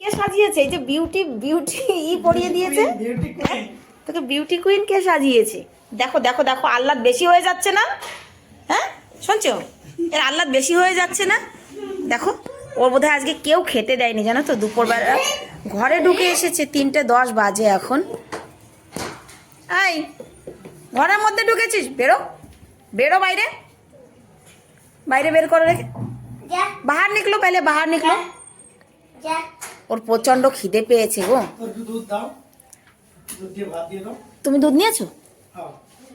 কে সাজিয়েছে? এই যে বিউটি বিউটি ই পরিয়ে দিয়েছে। তোকে বিউটি কুইন কে সাজিয়েছে? দেখো দেখো দেখো আহ্লাদ বেশি হয়ে যাচ্ছে না? হ্যাঁ? শুনছো? এর আহ্লাদ বেশি হয়ে যাচ্ছে না? দেখো ওর বোধহয় আজকে কেউ খেতে দেয়নি জানো তো? দুপুরবেলা ঘরে ঢুকে এসেছে তিনটে দশ বাজে এখন। আই ঘরের মধ্যে ঢুকেছিস? বেরো। বেরো বাইরে। বাইরে বের করে রেখে বাহার নিকলো পেলে বাহার নিকলো। যা। ওর প্রচণ্ড খিদে পেয়েছে গো। তুমি দুধ নিয়েছো?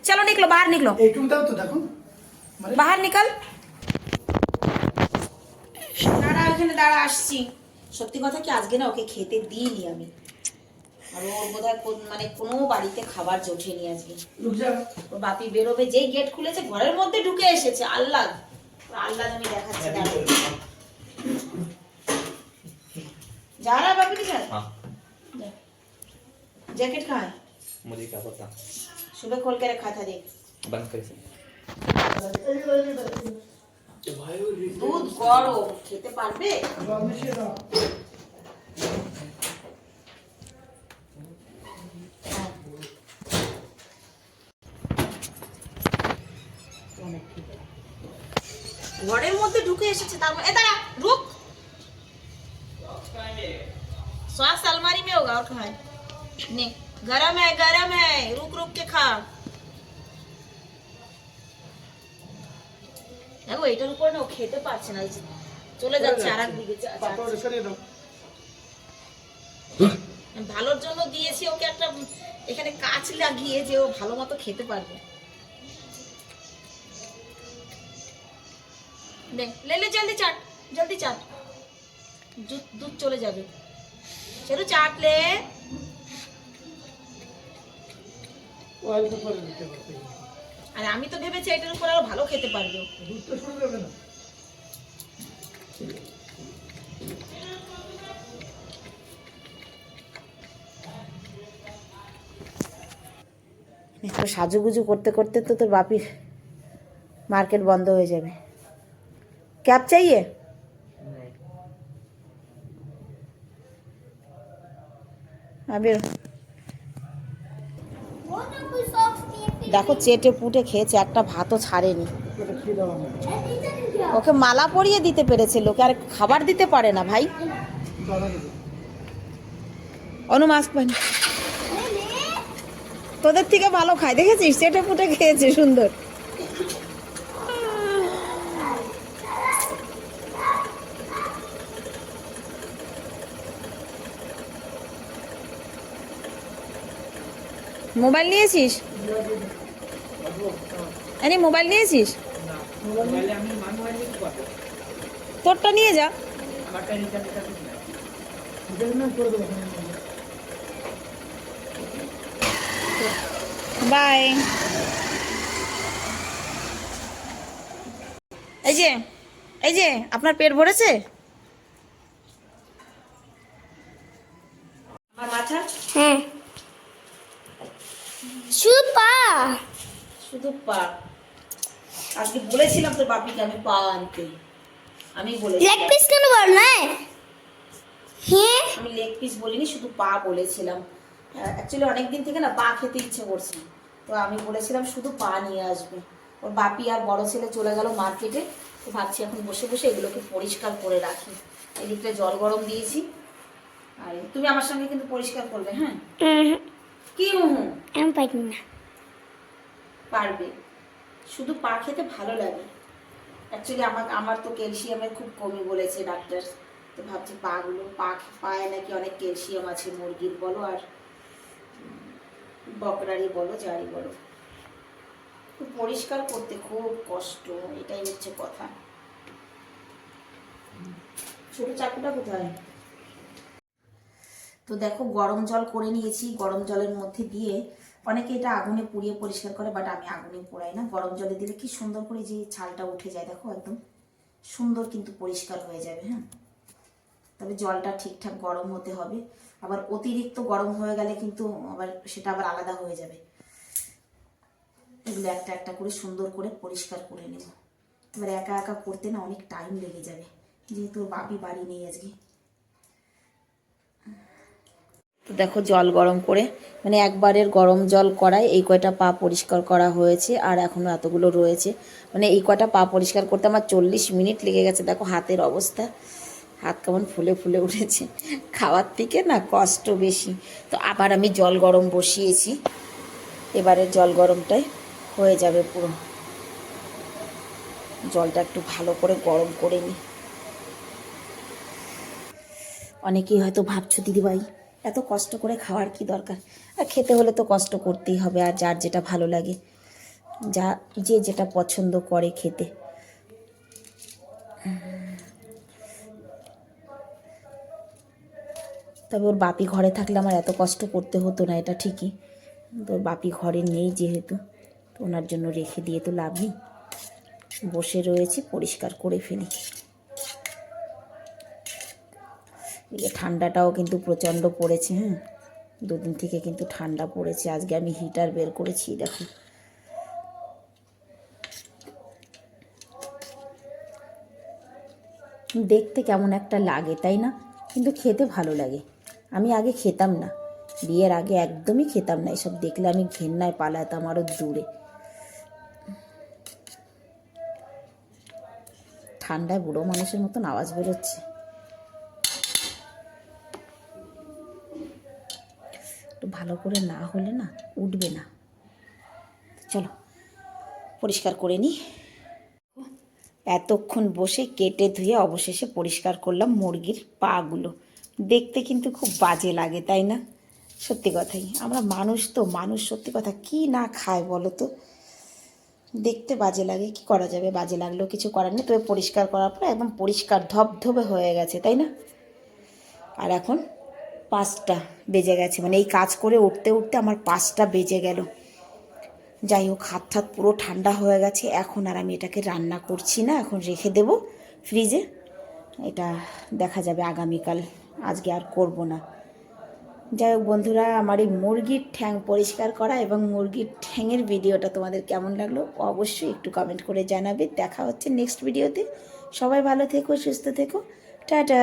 চলো নিকলো, বাহার নিকলো। বাহার নিকাল। দাঁড়া এখানে দাঁড়া, আসছি। সত্যি কথা কি, আজকে না ওকে খেতে দিইনি আমি। আর ওর বোধ হয় মানে কোনো বাড়িতে খাবার জোটেনি আজকে। ওর বাপি বেরোবে, যেই গেট খুলেছে, ঘরের মধ্যে ঢুকে এসেছে আল্লাহ আল্লাহ আমি দেখাচ্ছি जा रहा है बापी के साथ हाँ जा। जैकेट कहाँ है मुझे क्या पता सुबह खोल के रखा था देख बंद कर से দুধ গরম খেতে পারবে জল মিশিয়ে দাও ঘরের মধ্যে ঢুকে এসেছে তারপর এ দাঁড়া रुक स्वास अलमारी में होगा और कहाँ है नहीं गरम है गरम है रुक रुक के खा দেখো এটার উপর না ও খেতে পারছে না এই যে চলে যাচ্ছে আর এক দিকে যা- পাপড় যাচ্ছে। সরিয়ে দাও ভালোর জন্য দিয়েছি ওকে একটা এখানে কাঁচ লাগিয়ে যে ও ভালো মতো খেতে পারবে নে লে লে জলদি চাট জলদি চাট দুধ দুধ চলে যাবে চলো চাট তো পরে দিতে পারবে আর আমি তো ভেবেছি এটার উপর আরও ভালো খেতে পারবে। তো শুরু যাবে না? একটু সাজুগুজু করতে করতে তো তোর বাপির মার্কেট বন্ধ হয়ে যাবে। ক্যাব চাইয়ে? আবির দেখো চেটে পুটে খেয়েছে, একটা ভাতও ছাড়েনি। ওকে মালা পরিয়ে দিতে পেরেছে লোকে, আর খাবার দিতে পারে না ভাই। অনু মাস্ক তোদের থেকে ভালো খায়, দেখেছিস? চেটে পুটে খেয়েছে, সুন্দর। মোবাইল নিয়েছিস? আরে মোবাইল নিয়েছিস? তোরটা নিয়ে যা। বাই। এই যে এই যে আপনার পেট ভরেছে? আমার মাথা? হ্যাঁ। সুপা শুধু পা আজকে বলেছিলাম তোর বাপিকে আমি পা আনতে। আমি লেগ পিস কেন বল না? হ্যাঁ আমি লেগ পিস বলিনি শুধু পা বলেছিলাম। অ্যাকচুয়ালি অনেক দিন থেকে না পা খেতে ইচ্ছে করছে। তো আমি বলেছিলাম শুধু পা নিয়ে আসবে। ওর বাপি আর বড় ছেলে চলে গেল মার্কেটে। তো ভাবছি এখন বসে বসে এগুলোকে পরিষ্কার করে রাখি। এদিকটা জল গরম দিয়েছি। আর তুমি আমার সঙ্গে কিন্তু পরিষ্কার করবে হ্যাঁ? কি আমি পারি না। পারবে। শুধু পা খেতে ভালো লাগে। অ্যাকচুয়ালি আমার আমার তো ক্যালসিয়ামের খুব কমই বলেছে ডাক্তার তো ভাবছি পাগুলো পা পায়ে নাকি অনেক ক্যালসিয়াম আছে মুরগির বলো আর বকরারই বলো যারই বলো। পরিষ্কার করতে খুব কষ্ট এটাই হচ্ছে কথা। ছোট চাকুটা কোথায়? তো দেখো, গরম জল করে নিয়েছি। গরম জলের মধ্যে দিয়ে অনেকে এটা আগুনে পুড়িয়ে পরিষ্কার করে বাট আমি আগুনে পোড়াই না। গরম জলে দিলে কি সুন্দর করে যে ছালটা উঠে যায়, দেখো একদম সুন্দর কিন্তু পরিষ্কার হয়ে যাবে হ্যাঁ? তবে জলটা ঠিকঠাক গরম হতে হবে। আবার অতিরিক্ত গরম হয়ে গেলে কিন্তু আবার সেটা আবার আলাদা হয়ে যাবে। এগুলো একটা একটা করে সুন্দর করে পরিষ্কার করে নেব। এবার একা একা করতে না অনেক টাইম লেগে যাবে। যেহেতু বাপি বাড়ি নেই আজকে। তো দেখো জল গরম করে মানে একবারের গরম জল করায় এই কয়টা পা পরিষ্কার করা হয়েছে আর এখনও এতগুলো রয়েছে। মানে এই কয়টা পা পরিষ্কার করতে আমার চল্লিশ মিনিট লেগে গেছে। দেখো হাতের অবস্থা, হাত কেমন ফুলে ফুলে উঠেছে। খাওয়ার থেকে না কষ্ট বেশি। তো আবার আমি জল গরম বসিয়েছি। এবারের জল গরমটাই হয়ে যাবে পুরো। জলটা একটু ভালো করে গরম করে নিই অনেকেই হয়তো ভাবছ, দিদিভাই এত কষ্ট করে খাওয়ার কি দরকার? আর খেতে হলে তো কষ্ট করতেই হবে, আর যার যেটা ভালো লাগে, যা, যে যেটা পছন্দ করে খেতে। তবে ওর বাপি ঘরে থাকলে আমার এত কষ্ট করতে হতো না, এটা ঠিকই। তো বাপি ঘরে নেই যেহেতু, তো ওনার জন্য রেখে দিয়ে তো লাভ নেই। বসে রয়েছি, পরিষ্কার করে ফেলি। এদিকে ঠান্ডাটাও কিন্তু প্রচণ্ড পড়েছে হ্যাঁ দুদিন থেকে কিন্তু ঠান্ডা পড়েছে। আজকে আমি হিটার বের করেছি, দেখো। দেখতে কেমন একটা লাগে, তাই না? কিন্তু খেতে ভালো লাগে। আমি আগে খেতাম না। বিয়ের আগে একদমই খেতাম না এসব। দেখলে আমি ঘেন্নায় পালাতাম আরও দূরে। ঠান্ডায় বুড়ো মানুষের মতন আওয়াজ বেরোচ্ছে। ভালো করে না হলে না উঠবে না। চলো, পরিষ্কার করে নিই। এতক্ষণ বসে কেটে ধুয়ে অবশেষে পরিষ্কার করলাম মুরগির পাগুলো। দেখতে কিন্তু খুব বাজে লাগে, তাই না? সত্যি কথাই, আমরা মানুষ তো, মানুষ সত্যি কথা কি না খায় বলো তো? দেখতে বাজে লাগে, কি করা যাবে? বাজে লাগলেও কিছু করার নেই। তবে পরিষ্কার করার পর একদম পরিষ্কার ধবধবে হয়ে গেছে, তাই না? আর এখন পাঁচটা বেজে গেছে। মানে এই কাজ করে উঠতে উঠতে আমার পাঁচটা বেজে গেল। যাই হোক, হাত হাত পুরো ঠান্ডা হয়ে গেছে। এখন আর আমি এটাকে রান্না করছি না, এখন রেখে দেব ফ্রিজে। এটা দেখা যাবে আগামীকাল। আজকে আর করব না। যাই হোক বন্ধুরা, আমার এই মুরগির ঠ্যাং পরিষ্কার করা এবং মুরগির ঠ্যাংয়ের ভিডিওটা তোমাদের কেমন লাগল অবশ্যই একটু কমেন্ট করে জানাবে। দেখা হচ্ছে নেক্সট ভিডিওতে সবাই ভালো থেকো, সুস্থ থেকো। টাটা!